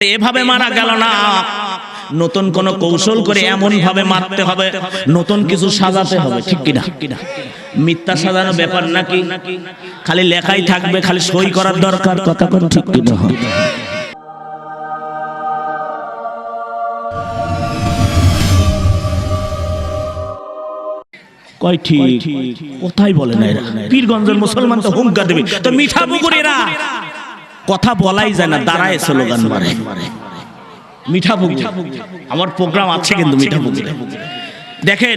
এভাবে মারা গেল না। নতুন কোন কৌশল করে এমন ভাবে মারতে হবে। নতুন কিছু সাজাতে হবে ঠিক কিনা? মিথ্যা সাজানো ব্যাপার নাকি? খালি লেখাই থাকবে খালি সই করার দরকার কথা কোন ঠিক কিনা কয় ঠিক? কোথায় বলে না এরা? পীরগঞ্জের মুসলমান তো হুঙ্কার দেবে। তো মিঠা পুকুরেরা? কথা বলাই যায় না দাঁড়ায় স্লোগান মারে। মিঠা আমার প্রোগ্রাম আছে কিন্তু মিঠা দেখেন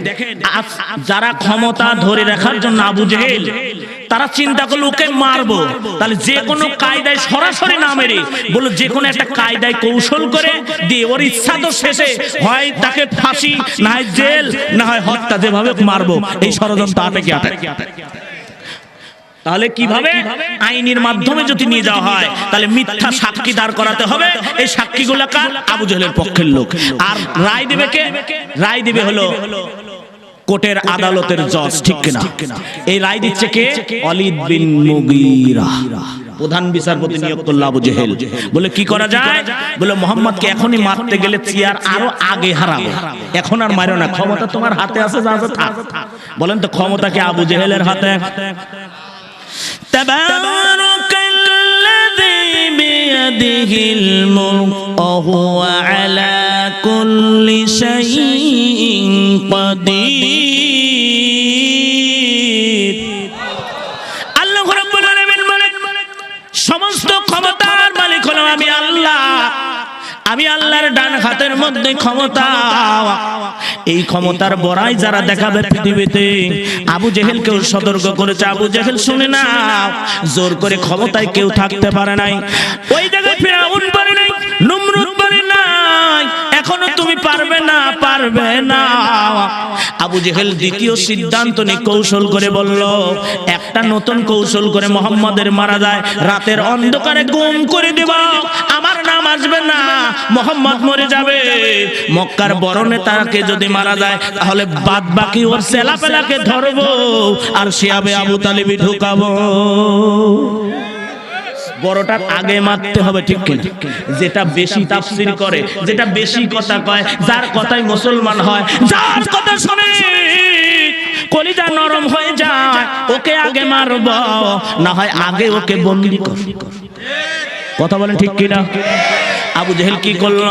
যারা ক্ষমতা ধরে রাখার জন্য আবু জেহেল তারা চিন্তা করল ওকে মারবো। তাহলে যে কোনো কায়দায় সরাসরি না মেরে বলো যে কোনো একটা কায়দায় কৌশল করে দিয়ে ওর ইচ্ছা তো শেষে হয় তাকে ফাঁসি না হয় জেল না হয় হত্যা যেভাবে মারবো। এই ষড়যন্ত্র আটকে আটকে তাহলে কীভাবে আইনের মাধ্যমে যদি নিয়ে যাওয়া হয় তাহলে মিথ্যা সাক্ষী দাঁড় করাতে হবে। এই সাক্ষীগুলো কার আবু জহেলের পক্ষের লোক। আর রায় দেবে কে? রায় দেবে হলো কোর্টের আদালতের জজ ঠিক কিনা? এই রায় দিচ্ছে কে? অলিদ বিন মুগিরা। প্রধান বিচারপতি নিয়োগ করল আবু জেহেল। বলে কি করা যায়? বলে মোহাম্মদকে এখনই মারতে গেলে চেয়ার আরও আগে হারাবে। এখন আর মারো না। ক্ষমতা তোমার হাতে আছে যা আছে থাক বলেন তো ক্ষমতা কি আবু জেহেলের হাতে? تبارك الذي بيده الملك وهو على كل شيء قدير আল্লাহ রাব্বুল আলামিন বলেন সমস্ত ক্ষমতার মালিক হলাম আমি আল্লাহ আমি আল্লাহর ডান হাতের মধ্যে ক্ষমতা এই ক্ষমতার বড়াই যারা দেখাবে পৃথিবীতে আবু জেহেলকেও সতর্ক করেছে। আবু জেহেল শুনে না জোর করে ক্ষমতায় কেউ থাকতে পারে নাই। ওই জায়গায় ফেরাউন পারে না, পারবে না। আবু জেহেল দ্বিতীয় সিদ্ধান্ত নিয়ে কৌশল করে বলল, একটা নতুন কৌশল করে মোহাম্মদের মারা যায়, রাতের অন্ধকারে গুম করে দেব। আমার নাম আসবে না, মোহাম্মদ মরে যাবে। মক্কার বড় নেতাকে যদি মারা যায়, তাহলে বাদ বাকি ওর সেলাপেলাকে ধরবো, আর শিয়াবে আবু তালিবি ঢুকাবো। বড়টার আগে মারতে হবে, ঠিক কিনা? যেটা বেশি তাফসির করে, যেটা বেশি কথা কয়, যার কথাই মুসলমান হয়, যার কথা শুনে, কলিজা নরম হয়ে যায়, ওকে আগে মারব, না হয় আগে ওকে বন্দি কর কথা বলেন ঠিক কিনা? আবু জেহেল কি করল?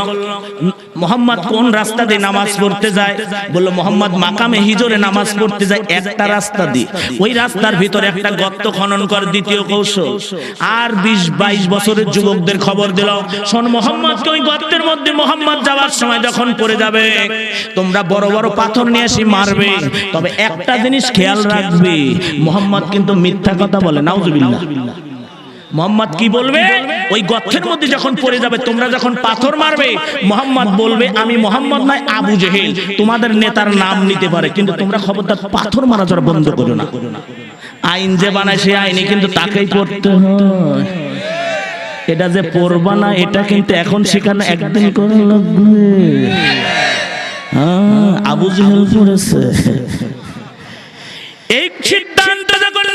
মোহাম্মদ কোন রাস্তা দিয়ে নামাজ পড়তে যায়? বলল, মোহাম্মদ মাকামে হিজরে নামাজ পড়তে যায়, একটা রাস্তা দিয়ে। ওই রাস্তার ভিতরে একটা গর্ত খনন কর দ্বিতীয় কৌশল। আর বিশ, বাইশ বছরের যুবকদের খবর দিল, শোন মোহাম্মদকে ওই গর্তের মধ্যে মোহাম্মদ যাওয়ার সময় যখন পড়ে যাবে, তোমরা বড় বড় পাথর নিয়ে এসে মারবে। তবে একটা জিনিস খেয়াল রাখবে, মোহাম্মদ কিন্তু মিথ্যা কথা বলে, নাউজুবিল্লাহ। মোহাম্মদ কি বলবে? ওই গর্তের মধ্যে যখন পড়ে যাবে তোমরা যখন পাথর মারবে মোহাম্মদ বলবে আমি মোহাম্মদ নয় আবু জেহেল। তোমাদের নেতার নাম নিতে পারে কিন্তু তোমরা খবরদার পাথর মারা যারা বন্ধ করো না। আইন যে বানায় সে আইনে কিন্তু তাকেই পড়তে হয়। এটা যে পড়বা না এটা কিন্তু এখন শেখানো একদিন করে লাগবে। আবু জেহেল পড়েছে। এই সিদ্ধান্ত যখন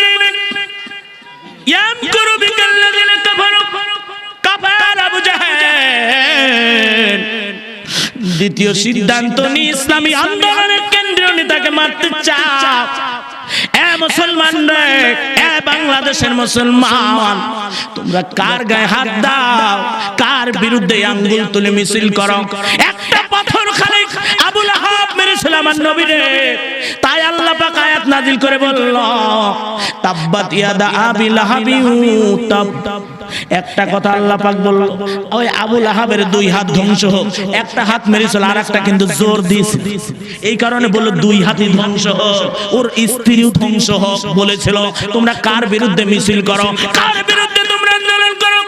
দ্বিতীয় সিদ্ধান্ত নিয়ে ইসলামী আন্দোলনের কেন্দ্রীয় নেতাকে মারতে এ মুসলমান রে বাংলাদেশের মুসলমান, তোমরা কার গায়ে হাত দাও, কার বিরুদ্ধে আঙ্গুল তুলে মিছিল করো? একটা পাথর খালি আবুল আহাব মেরেছিল আমার নবীরে। তাই আল্লাহ পাক আয়াত নাজিল করে বলল, তাব্বাত ইয়াদা আবি লাহাবি তাব একটা কথা আল্লাহ পাক বলল, ওই আবুল আহাবের দুই হাত ধ্বংস হোক। একটা হাত মেরেছিল আর একটা কিন্তু জোর দিয়েছে এই কারণে বলল, দুই হাতই ধ্বংস হোক। ওর স্ত্রীও ধ্বংস হোক বলেছিল, তোমরা কার বিরুদ্ধে মিছিল করো? কার বিরুদ্ধে তোমরা আন্দোলন করো?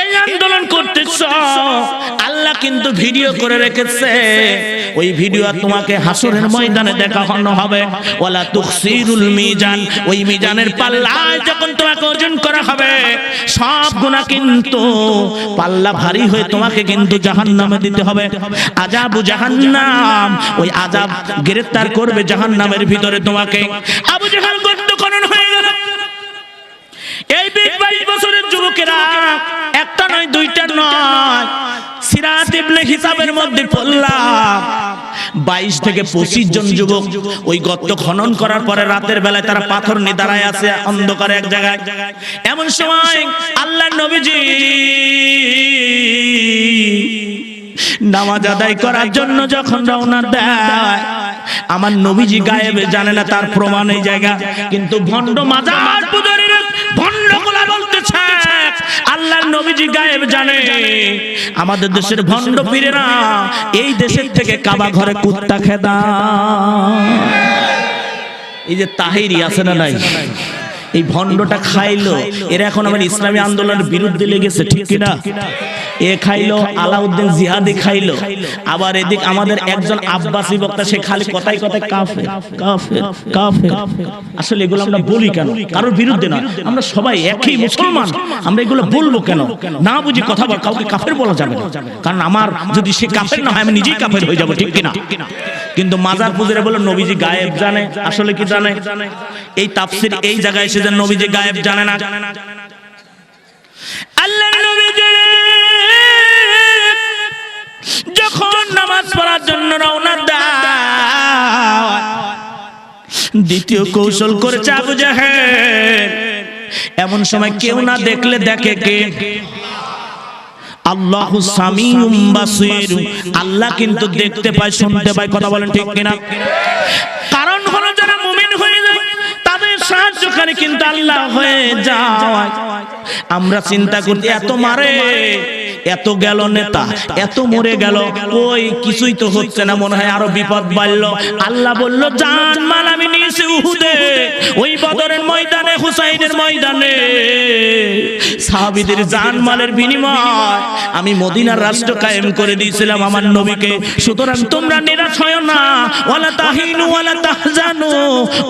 এই আন্দোলন করতেছ আল্লাহ কিন্তু ভিডিও করে রেখেছে। ওই ভিডিও তোমাকে হাসরের ময়দানে দেখানো হবে। ওয়ালা তুখসিরুল মিজান। ওই মিজানের পাল্লায় যখন তোমাকে ওজন করা হবে, সব গুনাহ কিন্তু পাল্লা ভারী হয়ে তোমাকে কিন্তু জাহান্নামে দিতে হবে। আযাবু জাহান্নাম। ওই আযাব গ্রেফতার করবে জাহান্নামের ভিতরে তোমাকে। আবু জাহাল গর্ত খনন হয়ে গেল। এই বিশ বাইশ বছরের যুবকেরা, একটা নয়, দুইটা নয়। সিরাত ইবনে হিসাবের মধ্যে পড়লাম। বাইশ থেকে পঁচিশ জন যুবক ওই গর্ত খনন করার পরে রাতের বেলায় তারা পাথর নিয়ে দাঁড়ায় আছে অন্ধকারে এক জায়গায়। এমন সময় আল্লাহ নবীজি নামাজ আদায় করার জন্য যখন রওনা দেয় আমার নবীজি গায়েবে জানে না তার প্রমাণ এই জায়গা কিন্তু ভণ্ড মাজার পূজারীরা ভণ্ড গোলা বলতেছে। আল্লাহর নবীজি গায়েব জানে। আমাদের দেশের ভণ্ড না এই দেশের থেকে কাবা ঘরে কুত্তা খেদা। এই যে তাহিরি আছে না নাই? এই ভণ্ডটা খাইলো। এরা এখন আমার ইসলামী আন্দোলনের বিরুদ্ধে লেগেছে ঠিক কিনা? এ খাইলো আলাউদ্দিন জিহাদি খাইলো। আবার এদিক আমাদের একজন আব্বাসী বক্তা সে খালি কথাই কথাই কাফে কাফে কাফে আসলে এগুলো আমরা বলি কেন? কারোর বিরুদ্ধে না আমরা সবাই একই মুসলমান। আমরা এগুলো বলব কেন? না বুঝি কথা বল কাউকে কাফের বলা যাবে না। কারণ আমার যদি সে কাফের না হয় আমি নিজেই কাফের হয়ে যাব ঠিক কিনা? কিন্তু মাজার পুজোরে বলে নবীজি গায়েব জানে আসলে কি জানে? এই তাফসির এই জায়গায় এসে যে নবীজি গায়েব জানে না। আল্লাহ নবীজি যখন নামাজ পড়ার জন্য রওনা দ্বিতীয় কৌশল করেছে আবু জাহেল। এমন সময় কেউ না দেখলে দেখে কে? আল্লাহ সামিউম বাসির। আল্লাহ কিন্তু দেখতে পায় শুনতে পায় কথা বলেন ঠিক কিনা? কারণ হলো যারা মুমিন হয়ে যায় তাদের সাহায্যকারী কিন্তু আল্লাহ হয়ে যায়। আমরা চিন্তা করি এত মারে। এত গেল নেতা, এত মরে গেল। ওই কিছুই তো হচ্ছে না, মনে হয় আরও বিপদ বাড়লো। আল্লাহ বলল, জান মাল আমি নিয়েছি উহুদে, ওই বদরের ময়দানে, হুসাইনের ময়দানে। সাহাবীদের জান মালের বিনিময় আমি মদিনার রাষ্ট্র কায়েম করে দিয়েছিলাম আমার নবীকে। সুতরাং তোমরা নিরাশ হয় না। ওয়ালা তাহিনু, ওয়ালা তাহজানু,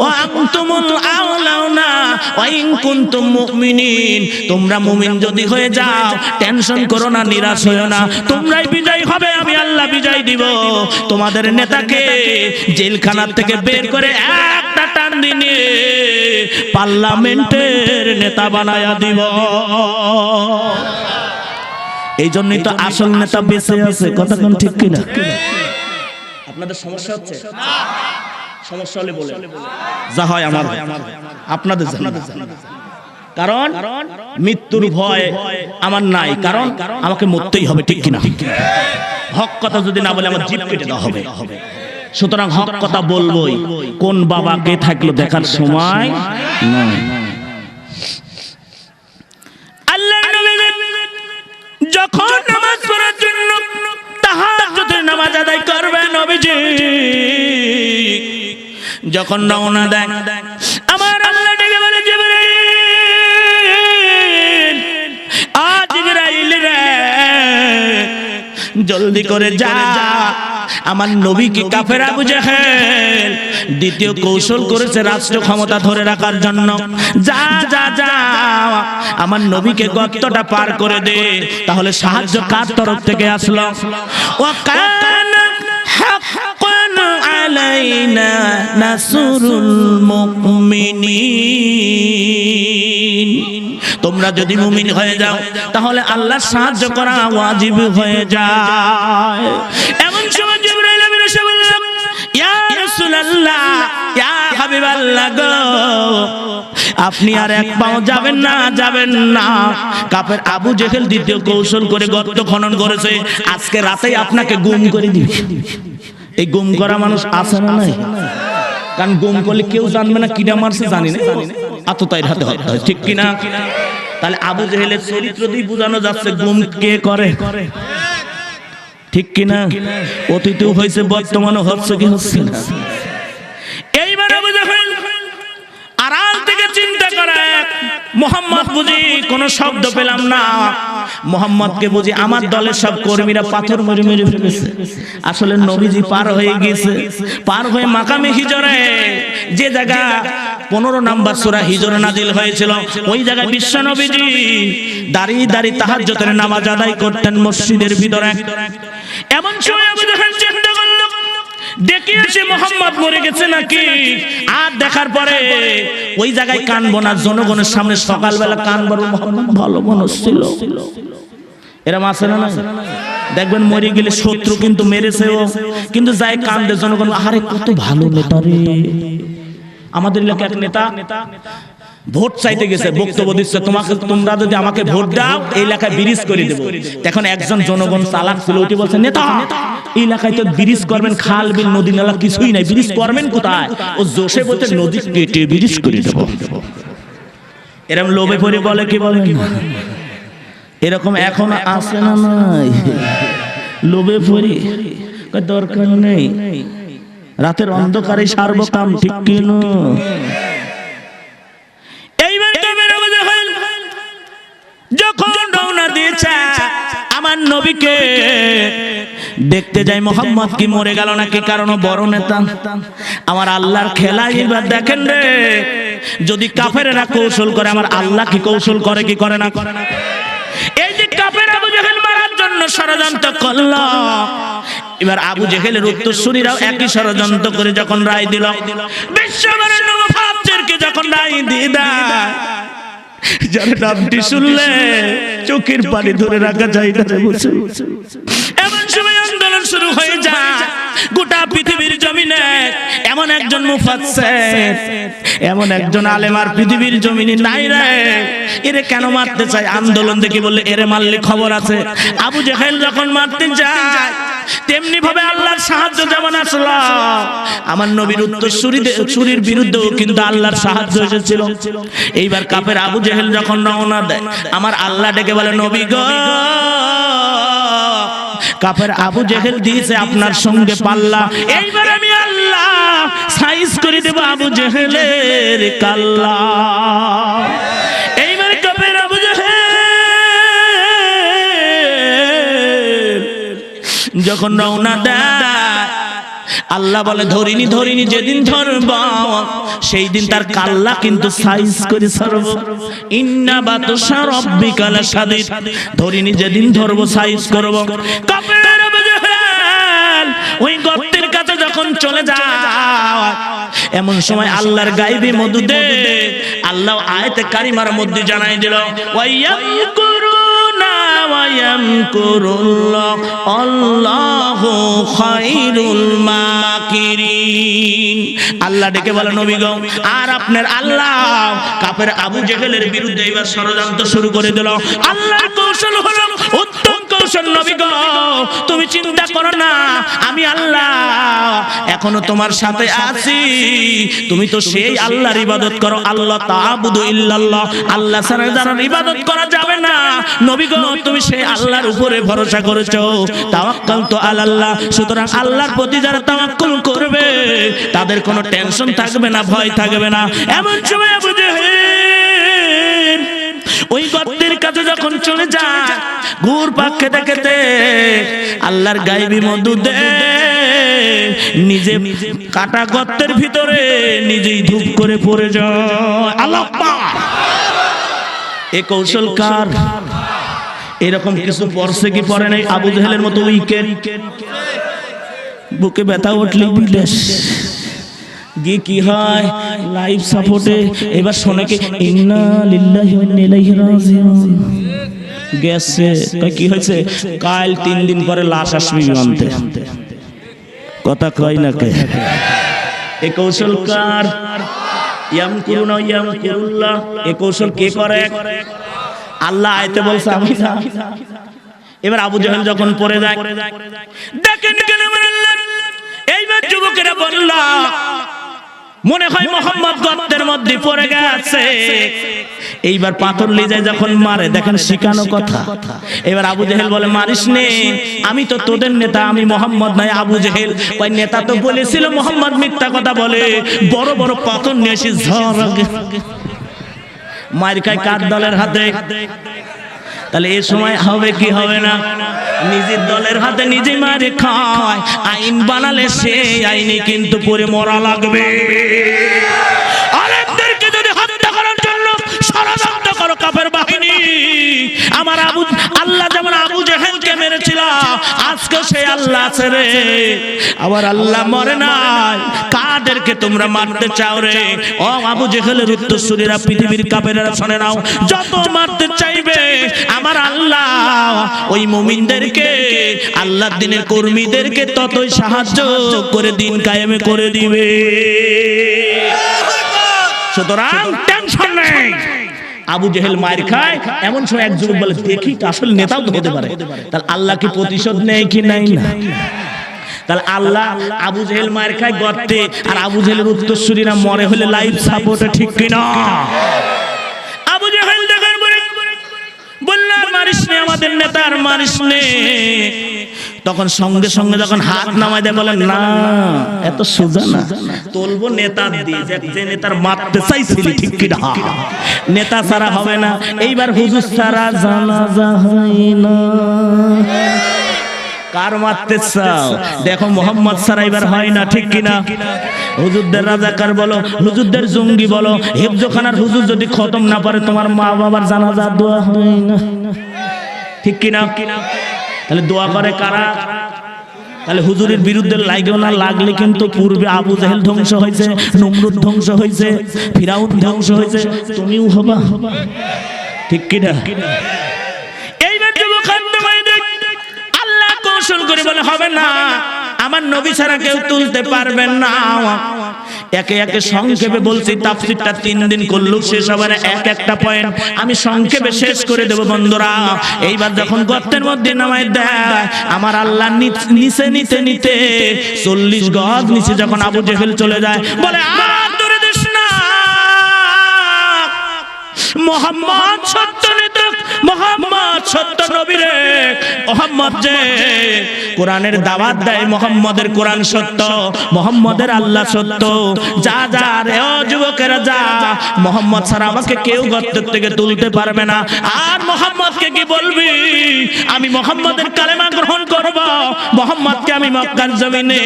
ওয়া আনতুমুল আউলাউনা ওয়া ইন কুনতুম মুমিনিন। তোমরা মুমিন যদি হয়ে যাও, টেনশন করো না নিরাশ হয়ো না। তোমরাই বিজয় হবে আমি আল্লাহ বিজয় দিব। তোমাদের নেতাকে জেলখানার থেকে বের করে একটা টান দিয়ে পার্লামেন্টের নেতা বানায়া দিব। এই জন্যই তো আসল নেতা বেঁচে আছে। কথা কোন ঠিক কিনা? আপনাদের সমস্যা হচ্ছে? সমস্যা হলে বলে যা হয় আমার আপনাদের জানাদের কারণ মৃত্যুর ভয় আমার নাই। কারণ আমাকে মরতেই হবে ঠিক কিনা? হক কথা যদি না বলে আমার জিপ কেটে দেওয়া হবে। সুতরাং হক কথা বলবোই। কোন বাবাকে থাকল দেখার সময়? নয় যখন নামাজ পড়ার জন্য তাহাজ্জুদের নামাজ আদায় করবে নবীজি। যখন রওনা দেয় আমার জলদি করে যা। আমার নবীকে কাফের জাহেল দ্বিতীয় কৌশল করেছে রাষ্ট্র ক্ষমতা ধরে রাখার জন্য। যা যা যা আমার নবীকে গর্তটা পার করে দে? তাহলে সাহায্য কার তরফ থেকে আসলো? ও কানা আলাইনা নাসরুল মুমিনিন। তোমরা যদি মুমিন হয়ে যাও, তাহলে আল্লাহ সাহায্য করা ওয়াজিব হয়ে যায়। এমন সময় এসে বলল, ইয়া রাসূলুল্লাহ, ইয়া গো, আপনি আর এক পাও যাবেন না যাবেন না। কাপের আবু জেহেল দ্বিতীয় কৌশল করে গর্ত খনন করেছে। আজকে রাতেই আপনাকে গুম করে দিবে। এই গুম করা মানুষ আছে না নাই? কারণ গুম করলে কেউ জানবে না কিনা মারছে জানি না। আততায়ের হাতে হত্যা হয়। ঠিক কিনা? তাহলে আবু জেহেলের চরিত্র দিয়ে বোঝানো যাচ্ছে গুম কে করে। ঠিক কিনা? অতীতেও হয়েছে বর্তমানে হচ্ছে কি হচ্ছে না এইবার জেহেল আড়াল থেকে চিন্তা করে। মোহাম্মদ বুঝি কোন শব্দ পেলাম না। মোহাম্মদকে বুঝি আমার দলের সব কর্মীরা পাথর মেরে মেরে ফেলেছে। আসলে নবীজি পার হয়ে গেছে পার হয়ে মাকামে হিজরে। যে জায়গা পনেরো নাম্বার সুরা হিজরে নাজিল হয়েছিল। ওই জায়গায় বিশ্ব নবীজি দাঁড়িয়ে দাঁড়িয়ে তাহাজ্জতের নামাজ আদায় করতেন মসজিদের ভিতরে। এমন সময় আমি জাহেল করল এসে মোহাম্মদ মরে গেছে নাকি? আর দেখার পরে ওই জায়গায় কানবো না জনগণের সামনে সকালবেলা কানবো মোহাম্মদ ভালো মানুষ ছিল এরম আছে না দেখবেন মরে গেলে শত্রু কিন্তু মেরেছেও। কিন্তু যাই কান্দে জনগণ আরে কত ভালো নেতা রে। আমাদের এলাকায় এক নেতা। ভোট চাইতে গেছে বক্তব্য দিচ্ছে তোমাকে তোমরা যদি আমাকে ভোট দাও এই এলাকায় ব্রিজ করে দেবো। এখন একজন জনগণ চালাক ছিল ওটি বলছে নেতা এই এলাকায় তো ব্রিজ করবেন খাল বিল নদী নালা কিছুই নাই ব্রিজ করবেন কোথায়? ও জোশে বলতে নদী কেটে ব্রিজ করে দেবো। এরকম লোভে পড়ে বলে কি বলে এরকম এখন আসে না নাই। লোভে পড়ে দরকার নেই। রাতের অন্ধকারে সারব কাম ঠিক কিন এইবার কবে রোজা হল যখন রওনা দিয়েছে আমার নবীকে দেখতে যাই মোহাম্মদ কি মরে গেল নাকি? কারণ বড় নেতা। আমার আল্লাহর খেলা এবার দেখেন রে। যদি কাফেরেরা কৌশল করে, আমার আল্লাহ কি কৌশল করে, কি করে না? করে না এই যে কাফের আবু জেহেল মারার জন্য ষড়যন্ত্র করল। এবার আবু জেহেলের উত্তরসূরিরাও একই ষড়যন্ত্র করে যখন রায় দিল। বিশ্ববরেণ্য মুফাজ্জিরকে যখন রায় দিয়ে দেয় যার নামটি শুনলে চোখের পানি ধরে রাখা যায় না বুঝছ? এমন সময় আন্দোলন শুরু হয়ে যায়। গোটা পৃথিবীর জমিনে এমন একজন মুফাসসির এমন একজন আলেমার পৃথিবীর জমিনে নাই রে। এরে কেন মারতে চায়? আন্দোলন দেখি বললে এরে মারলে খবর আছে। আবু জেহেল যখন মারতে যায়। তেমনি ভাবে আল্লাহর সাহায্য যেমন আসলো। আমার নবীর উত্তর সুরির বিরুদ্ধেও কিন্তু আল্লাহর সাহায্য এসেছিল। এইবার কাপের আবু জেহেল যখন রওনা দেয় আমার আল্লাহ ডেকে বলে নবী গো! কাপের আবু জেহেল দিয়েছে আপনার সঙ্গে পাল্লা। এইবার আমি আল্লাহ সাইজ করে দেব আবু জেহেলের কাল্লা। যখন রওনা দেয়, আল্লাহ বলে, ধরিনি ধরিনি, যেদিন ধরব সেই দিন তার কাল্লা কিন্তু সাইজ করে সরব ইন্না বা বাতসা রব্বিকালা সাদিদ ধরিনি, যেদিন ধরব সাইজ করব। ওই গর্তের কাছে যখন চলে যায় এমন সময় আল্লাহর গাইবে মধু দে আল্লাহ আয়তে কারিমার মধ্যে জানাই দিল ওয়ায়ামকুরুনা ওয়ায়ামকুরুল্লাহ আল্লাহু খায়রুল মাকিরিন। আল্লাহ ডেকে বলে, নবী গো, আর আপনার আল্লাহ কাপের আবু জেহেলের বিরুদ্ধে এবার ষড়যন্ত্র শুরু করে দিল। আল্লাহর কৌশল হলো উত্তম কৌশল, নবী গো, তুমি চিন্তা করো না, আমি আল্লাহ এখনও তোমার সাথে আছি। তুমি তো সেই আল্লাহর ইবাদত করো, আল্লাহ তাআবুদু ইল্লাল্লাহ, আল্লাহ ছাড়া যারা ইবাদত করা যাবে না। নবী গো তুমি সেই আল্লাহর উপরে ভরসা করেছ। তাওয়াক্কাল তো আল্লাহ সুতরাং আল্লাহর প্রতি যারা তাওয়াক্কুল করবে, তাদের কোনো টেনশন থাকবে না, ভয় থাকবে না। এমন সময় জেহেল ওই গর্তের কাছে যখন চলে যায়, ঘুর পাক খেতে খেতে আল্লাহর গাইবি মধু দে। নিজে কাটা গর্তের ভিতরে নিজেই ধূপ করে পড়ে যায়। আল্লাহ এ কৌশল কার? এরকম কিছু পড়ছে কি পড়ে নাই? আবু জাহেলের মতো উইকেট। বুকে ব্যথা উঠলে বিদেশ। গিয়ে কি হয়? লাইভ সাপোর্টে এবার শোনে কি? ইন্না লিল্লাহি ওয়া ইন্না ইলাইহি রাজিউন। গেছে। কি হয়েছে? কাল তিন দিন পরে লাশ আসবে বিমানতে। কথা কয় না কে? এ কৌশল কার? ইয়াম করুনা ইয়াম কুরুল্লাহ এ কৌশল কে করে? আল্লাহ আয়তে বলছে আমি না এবার আবু জাহেল যখন পড়ে যায় দেখেন কেন এইবার যুবকেরা বলল মনে হয় মোহাম্মদ গর্তের মধ্যে পড়ে গেছে। এইবার পাথর লিজায় যখন মারে দেখেন শিখানো কথা। এবার আবু জেহেল বলে মারিস নে আমি তো তোদের নেতা আমি মোহাম্মদ নাই আবু জেহেল ওই নেতা তো বলেছিল মোহাম্মদ মিথ্যা কথা বলে বড় বড় পাথর নিয়ে এসে ঝড় কায় খায় কার দলের হাতে? তাহলে এ সময় হবে কি হবে না? নিজের দলের হাতে নিজে মারে খায়। আইন বানালে সেই আইনে কিন্তু পরে মরা লাগবে। আরেকদেরকে যদি হত্যা করার জন্য ষড়যন্ত্র করো কাফের বাহিনী। আমার আবু আল্লাহ যেমন আবু জেহেলকে মেরেছিল আজকে সে আল্লাহ আছে রে। আবার আল্লাহ মরে নাই। কাদেরকে তোমরা মারতে চাও রে? ও আবু জেহেলের উত্তরসূরিরা পৃথিবীর কাপেরা শুনে নাও। যত মারতে চাইবে আমার আল্লাহ ওই মুমিনদেরকে আল্লাহ দিনের কর্মীদেরকে ততই সাহায্য করে দিন কায়েমে করে দিবে। সুতরাং টেনশন নেই। আবু জেহেল মায়ের খায় এমন সময় এক যুবক বলে দেখি তো আসলে নেতাও তো হতে পারে। তাহলে আল্লাহ কি প্রতিশোধ নেয় কি নাই না? তাহলে আল্লাহ আবু জেহেল মায়ের খায় গর্তে আর আবু জেহেলের উত্তরসূরিরা মরে হলে লাইফ সাপোর্টে ঠিক কিনা? আবু জেহেল দেখার পরে বললাম মারিস নে আমাদের নেতার মারিস নে তখন সঙ্গে সঙ্গে যখন হাত নামায় দেয় বলেন না এত সোজা না তুলবো নেতা দিয়ে যে নেতার মারতে চাইছিলি ঠিক কি না নেতা ছাড়া হবে না। এইবার হুজুর ছাড়া জানাজা হয় না। কার মারতে চাও? দেখো মোহাম্মদ সারা এবার হয় না ঠিক কিনা? হুজুরদের রাজাকার বলো হুজুরদের জঙ্গি বলো হেফজোখানার হুজুর যদি খতম না পারে তোমার মা বাবার জানাজা দোয়া হয় না। ঠিক কিনা? তাহলে দোয়া করে কারা? তাহলে হুজুরের বিরুদ্ধে লাগেও না, লাগলে কিন্তু পূর্বে আবু জাহেল ধ্বংস হয়েছে, নমরুদ ধ্বংস হয়েছে, ফিরাউন ধ্বংস হয়েছে। তুমিও হবা। ঠিক কিনা? আল্লাহ কৌশল করে বলে, হবে না। আমার নবী ছাড়া কেউ তুলতে পারবেন না। একে একে সংক্ষেপে বলছি, তাফসিরটা তিন দিন করলু শেষ হবে না, এক একটা পয়েন্ট আমি সংক্ষেপে শেষ করে দেব বন্ধুরা। এইবার যখন গর্তের মধ্যে নামায় দেয়, আমার আল্লাহ নিচ- নিতে নিতে চল্লিশ গজ নিচে যখন আবু জেহেল চলে যায়, বলে মোহাম্মদ সত্য নেতা মোহাম্মদ সত্য নবী রে মোহাম্মদ যে কোরআনের দাওয়াত দেয়, মোহাম্মদের কোরআন সত্য, মোহাম্মদের আল্লাহ সত্য। যা যা রে যুবকেরা, যা। মোহাম্মদ ছাড়া আমাকে কেউ গর্তের থেকে তুলতে পারবে না। আর মোহাম্মদকে কি বলবি? আমি মোহাম্মদের কালেমা গ্রহণ করব। মোহাম্মদকে আমি মক্কার জমিনে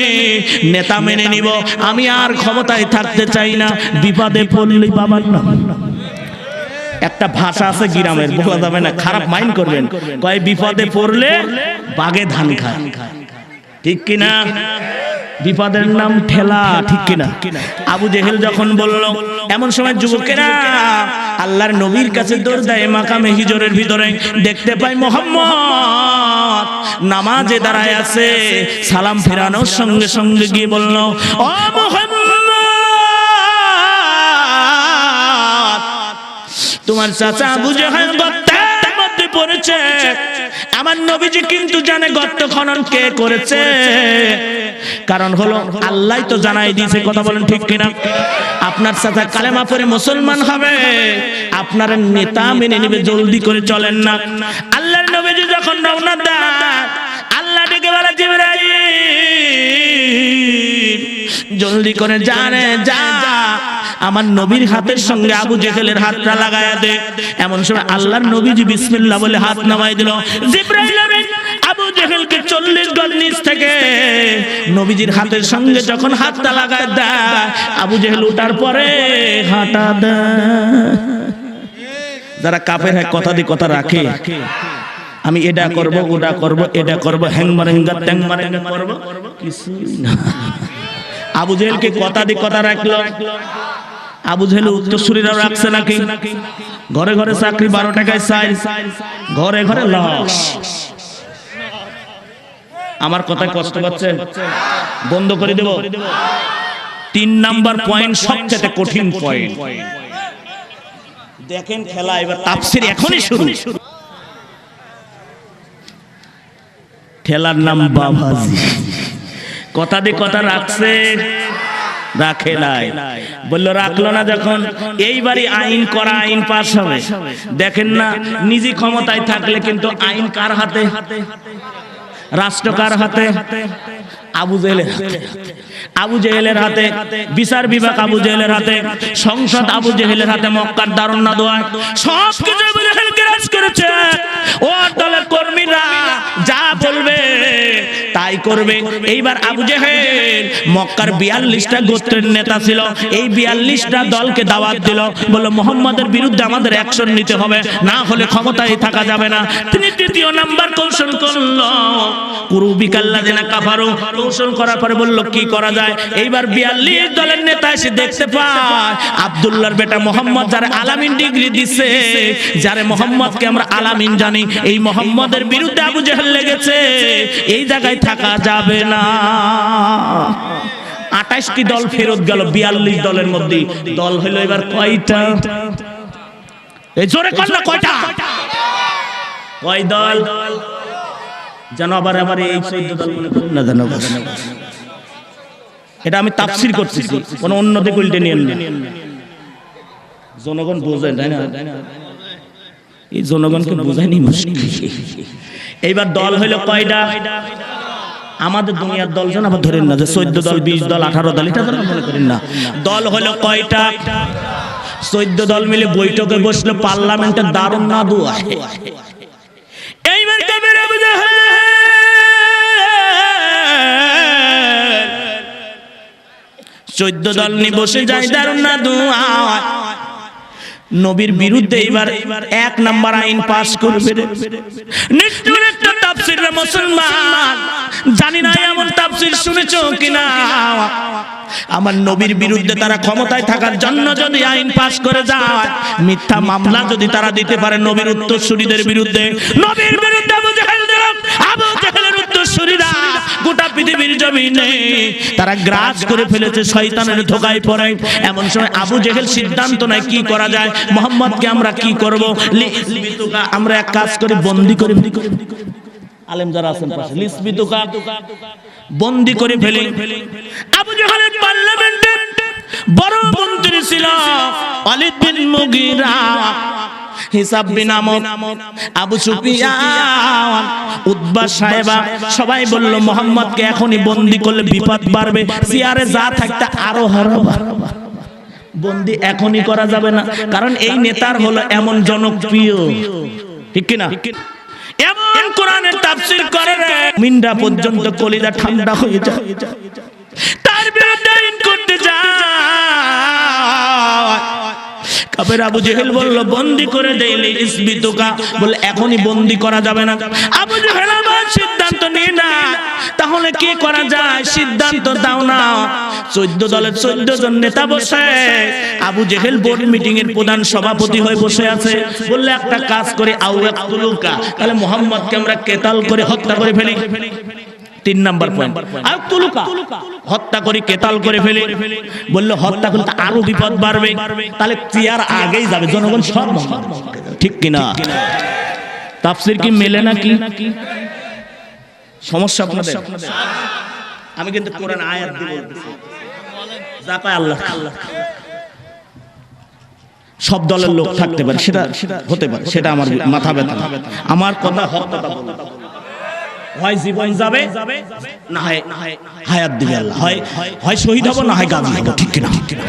নেতা মেনে নিব। আমি আর ক্ষমতায় থাকতে চাই না। বিপদে পড়লি বাবার নাম। একটা ভাষা আছে গ্রামের, বলা যাবে না, খারাপ মাইন্ড করবেন। কয় বিপদে পড়লে বাগে ধান খায়। ঠিক কিনা? বিপদের নাম ঠেলা, ঠিক কিনা? আবু জেহেল যখন বলল, এমন সময় যুবকেরা আল্লাহর নবীর কাছে দৌড় দেয় মাকামে হিজরের ভিতরে। দেখতে পাই মোহাম্মদ নামাজে দাঁড়ায় আছে। সালাম ফেরানোর সঙ্গে সঙ্গে গিয়ে বলল, ও মোহাম্মদ তোমার চাচা আবু জাহেল গর্তের মধ্যে পড়েছে। আমার নবীজি কিন্তু জানে গর্ত খনন কে করেছে। কারণ হলো আল্লাহ তো জানাই দিয়েছে কথা বলেন ঠিক কিনা? আপনার চাচা কালেমা পরে মুসলমান হবে। আপনার নেতা মেনে নেবে জলদি করে চলেন না। আল্লাহর নবীজি যখন রওনা দেন আল্লাহ ডেকে বলে জিবরাইল। জলদি করে জানে, যা। আমার নবীর হাতের সঙ্গে আবু জেহেলের হাতটা লাগায়া দে। এমন সময় আল্লাহর নবীজি বিসমিল্লাহ বলে হাত নামাই দিল। জিব্রাইল, আবু জেহেলকে চল্লিশ গজ নিচ থেকে। নবীজির হাতের সঙ্গে যখন হাতটা লাগায় দেয় আবু জেহেল উঠার পরে হাঁটা দেয় যারা কাপের হ্যাঁ কথা দিয়ে কথা রাখে। আমি এটা করব, ওটা করব, এটা করব হ্যাং মারেঙ্গা ট্যাং মারেঙ্গা করব। কিছুই না। আবু জেহেলকে কথা দিয়ে কথা রাখল। আবু জেহেল উত্তরসূরিরাও রাখছে নাকি? ঘরে ঘরে চাকরি বারো টাকায় চাই ঘরে ঘরে লস। আমার কথায় কষ্ট পাচ্ছেন বন্ধ করে দেব? তিন নাম্বার পয়েন্ট সবচেয়ে কঠিন পয়েন্ট দেখেন খেলা এবার তাপসির এখনই শুরু। খেলার নাম বাবাজি কথা দিয়ে কথা রাখছে রাখে নাই। বলল রাখল না যখন এইবারই আইন করা আইন পাশ হবে। দেখেন না নিজে ক্ষমতায় থাকলে কিন্তু আইন কার হাতে? রাষ্ট্র কার হাতে? আবু জেহেলের হাতে। আবু জেহেলের হাতে। বিচার বিভাগ আবু জেহেলের হাতে। সংসদ আবু জেহেলের হাতে মক্কার দারুণ না দোয়া সব কিছু আবু জেহেল করেছে। ও দলের কর্মীরা যা বলবে। তাই করবে। এইবার আবু জেহেল মক্কার বিয়াল্লিশটা গোত্রের নেতা ছিল। এই বিয়াল্লিশটা দলকে দাওয়াত দিল। বলল মোহাম্মদের বিরুদ্ধে আমাদের অ্যাকশন নিতে হবে। না হলে ক্ষমতায় থাকা যাবে না। তিনি তৃতীয় নাম্বার কৌশল করল। কুরুবি কাল্লা কৌশল করার পরে বলল কি করা যায়? এইবার বিয়াল্লিশ দলের নেতা এসে দেখতে পায় আব্দুল্লাহর বেটা মোহাম্মদ যার আলামিন ডিগ্রি দিছে যারে মোহাম্মদকে আমরা আলামিন জানি। এই মোহাম্মদের বিরুদ্ধে আবু জেহেল লেগেছে। এই জায়গায় থাকা যাবে না। আঠাশটি দল ফেরত গেল? বিয়াল্লিশ দলের মধ্যে। দল হইল এবার কয়টা? জোরে কর না, কয়টা? কয় দল? যেন আবার আবার এই চোদ্দ দল মনে না যেন। এটা আমি তাফসির করতেছি, কোন অন্য দিকে উল্টে নিয়ে জনগণ বোঝেন তাই না? এই জনগণকে বোঝায়নি মুশকিল। এইবার দল হইল কয়টা? আমাদের দুনিয়ার দল যেন আবার ধরেন না যে চোদ্দ দল বিশ দল আঠারো দল এটা যেন মনে করেন না। দল হলো কয়টা? চোদ্দ দল মিলে বৈঠকে বসল পার্লামেন্টের দারুণ না দুয়া এইবার চোদ্দ দল নিয়ে বসে যায় দারুণ না দুয়া। নবীর বিরুদ্ধে এবার এক নাম্বার আইন পাস করবে। নিষ্ঠুর একটা তাফসীর মুসলমান। জানি না এমন তাফসীর শুনেছো কিনা। আমার নবীর বিরুদ্ধে তারা ক্ষমতায় থাকার জন্য যদি আইন পাস করে যায় মিথ্যা মামলা যদি তারা দিতে পারে নবীর উত্তরসূরিদের বিরুদ্ধে নবীর বিরুদ্ধে আবু জাহেল আবু উত্তরসূরিরা গোটা পৃথিবীর জমিনে তারা গ্রাস করে ফেলেছে, শয়তানের ধোকায় পড়ে। এমন সময় আবু জেহেল সিদ্ধান্ত নেয়, কি করা যায়? মোহাম্মদকে আমরা কি করব? আমরা এক কাজ করে, বন্দি করে। আলেম যারা আছেন পাশে, লিসবিতুকা, বন্দি করে ফেলে। আবু জেহেলের পার্লামেন্টে বড় মন্ত্রী ছিল ওয়ালিদ বিন মুগিরা। হিসাব বিনামক। আবু সুফিয়ান উদ্বা সাহেবা, সবাই বলল, মোহাম্মদকে এখনই বন্দি করলে বিপদ বাড়বে। চেয়ারে যা থাকতে আরও হারাবা। বন্দি এখনই করা যাবে না। কারণ এই নেতার হলো এমন জনপ্রিয়। ঠিক কিনা? এমন কোরআনের তাফসীর করে রে। মিন্ডা পর্যন্ত কলিজা ঠান্ডা হয়ে যায়। তার বিরুদ্ধে করতে যায়। কাপের আবু জেহেল বলল, বন্দি করে দেইলি ইসবিতুকা বলে, এখনই বন্দি করা যাবে না। আবু জেহেল আবার সিদ্ধান্ত নিয়ে না। তাহলে কি করা যায়? সিদ্ধান্ত দাও না। চোদ্দ দলের চোদ্দ জন নেতা বসে। আবু জেহেল বোর্ড মিটিং এর প্রধান সভাপতি হয়ে বসে আছে। বললে, একটা কাজ করে, আউ তুলুকা। তাহলে মোহাম্মদকে আমরা কেতাল করে হত্যা করে ফেলি। তিন নাম্বার পয়েন্ট আর তুলুকা। হত্যা করে কেতাল করে ফেলে। বলল হত্যা করলে আরও বিপদ বাড়বে। তাহলে চেয়ার আগেই যাবে। জনগণ সব। ঠিক কিনা? তাফসির কি মেলে না কি সমস্যা আপনাদের? আমি কিন্তু কোরআন আয়াত বলতেছি যা পায় আল্লাহ আল্লাহ সব দলের লোক থাকতে পারে। সেটা সেটা হতে পারে। সেটা আমার মাথা ব্যথা। আমার কথা হত্যা হয় জীবন যাবে? না হয় হায়াত দিবে আল্লাহ। হয় হয়। শহীদ হব না হয় গাজী হব ঠিক কিনা ঠিক কিনা?